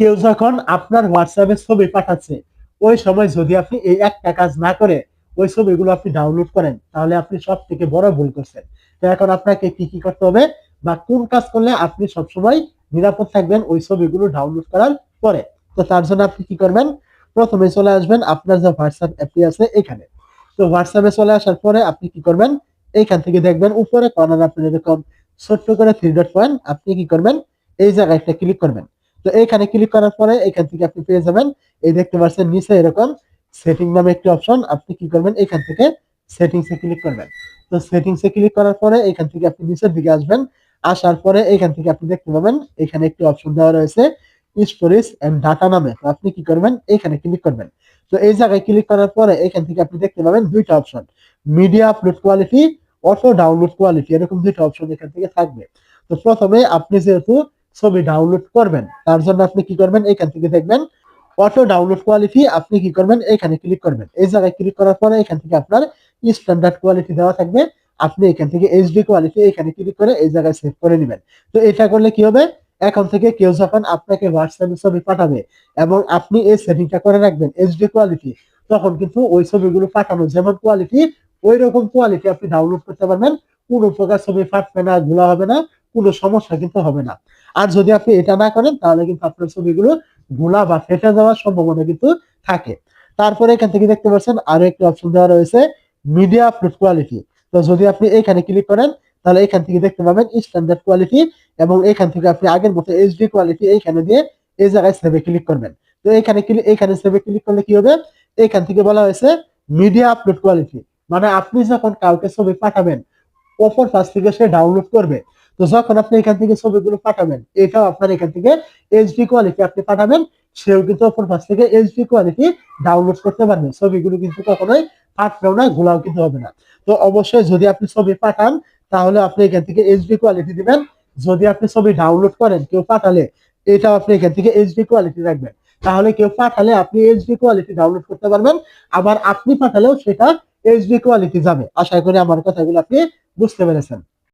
কেউ যখন আপনার হোয়াটসঅ্যাপে ছবি পাঠাচ্ছে, ওই সময় যদি আপনি এই একটা কাজ না করে ওই ছবিগুলো আপনি ডাউনলোড করেন, তাহলে আপনি সব থেকে বড় ভুল করছেন। তো এখন আপনাকে কি কি করতে হবে বা কোন কাজ করলে আপনি সবসময় নিরাপদ থাকবেন ওই ছবিগুলো ডাউনলোড করার পরে? তো তার জন্য আপনি কি করবেন? প্রথমে চলে আসবেন আপনার যে হোয়াটসঅ্যাপ অ্যাপটি আছে এখানে। তো হোয়াটসঅ্যাপে চলে আসার পরে আপনি কি করবেন? এইখান থেকে দেখবেন উপরে কর্নার আপনি এরকম ছোট্ট করে থ্রি ডট পয়েন্ট আপনি কি করবেন? এই জায়গায় একটা ক্লিক করবেন। তো এখানে ক্লিক করার পরে এখান থেকে আপনি পেয়ে যাবেন। এই দেখতে পাচ্ছেন নিচে এরকম সেটিং নামে একটি অপশন আপনি কি করবেন? এখান থেকে সেটিংস ক্লিক করবেন। তো সেটিংস ক্লিক করার পরে এখান থেকে আপনি নিচের দিকে আসবেন। আসার পরে এখান থেকে আপনি দেখতে পাবেন এখানে একটি অপশন দেওয়া রয়েছে স্টোরেজ এন্ড ডাটা নামে। তো আপনি কি করবেন? এখানে ক্লিক করবেন। তো এই জায়গায় ক্লিক করার পরে এখান থেকে আপনি দেখতে পাবেন দুইটা option media upload quality auto download quality এরকম দুইটা অপশন এখান থেকে থাকবে। তো প্রথমে আপনি যেহেতু ছবি ডাউনলোড করবেন। তার জন্য আপনি কি করবেন? এখান থেকে দেখবেন অটো ডাউনলোড কোয়ালিটি আপনি কি করবেন? এখানে ক্লিক করবেন। এই জায়গায় ক্লিক করার পরে এখান থেকে আপনার স্ট্যান্ডার্ড কোয়ালিটি দেওয়া থাকবে। আপনি এখান থেকে এইচডি কোয়ালিটি এখানে ক্লিক করে এই জায়গায় সেভ করে নেবেন। তো এটা করলে কি হবে? এখন থেকে কেউ যখন আপনাকে হোয়াটসঅ্যাপে ছবি পাঠাবে এবং আপনি এই সেটিংটা করে রাখবেন এইচডি কোয়ালিটি তখন কিন্তু ওই ছবিগুলো পাঠানো যেমন কোয়ালিটি ওই রকম কোয়ালিটি আপনি ডাউনলোড করতে পারবেন। কোনো প্রকার ছবি ফাটবে না গুলা হবে না। কোনো সমস্যা কিন্তু হবে না। আর যদি আপনি এটা না করেন, তাহলে কিন্তু আপনার ছবিগুলো গোলা বা ফেটে যাওয়ার সম্ভাবনা কিন্তু থাকে। তারপরে এখান থেকে দেখতে পাচ্ছেন আরও একটি অপশন দেওয়া রয়েছে মিডিয়া আপলোড কোয়ালিটি তো যদি আপনি এখানে ক্লিক করেন, তাহলে এখান থেকে দেখতে পাবেন স্ট্যান্ডার্ড কোয়ালিটি এবং এখান থেকে আপনি আগের মতো এইচডি কোয়ালিটি এইখানে দিয়ে এই জায়গায় সেভে ক্লিক করবেন। তো এখানে এখানে সেভে ক্লিক করলে কি হবে? এখান থেকে বলা হয়েছে মিডিয়া আপলোড কোয়ালিটি মানে আপনি যখন কাউকে ছবি পাঠাবেন, অপর পাশ থেকে সে ডাউনলোড করবে। তো যখন আপনি এখান থেকে ছবিগুলো পাঠাবেন, এটাও আপনার এখান থেকে এইচডি কোয়ালিটি আপনি পাঠাবেন, সেও কিন্তু অপর পাশ থেকে এইচডি কোয়ালিটি ডাউনলোড করতে পারবেন ছবিগুলো কিন্তু কখনোই ফাটবেও না গোলাও কিন্তু হবে না। তো অবশ্যই যদি আপনি ছবি পাঠান, তাহলে আপনি এখান থেকে এইচডি কোয়ালিটি দিবেন। যদি আপনি ছবি ডাউনলোড করেন, কেউ পাঠালে, এটাও আপনি এখান থেকে এইচডি কোয়ালিটি রাখবেন। তাহলে কেউ পাঠালে আপনি এইচডি কোয়ালিটি ডাউনলোড করতে পারবেন, আবার আপনি পাঠালেও সেটা এইচডি কোয়ালিটি যাবে। আশা করি আমার কথাগুলো আপনি বুঝতে পেরেছেন।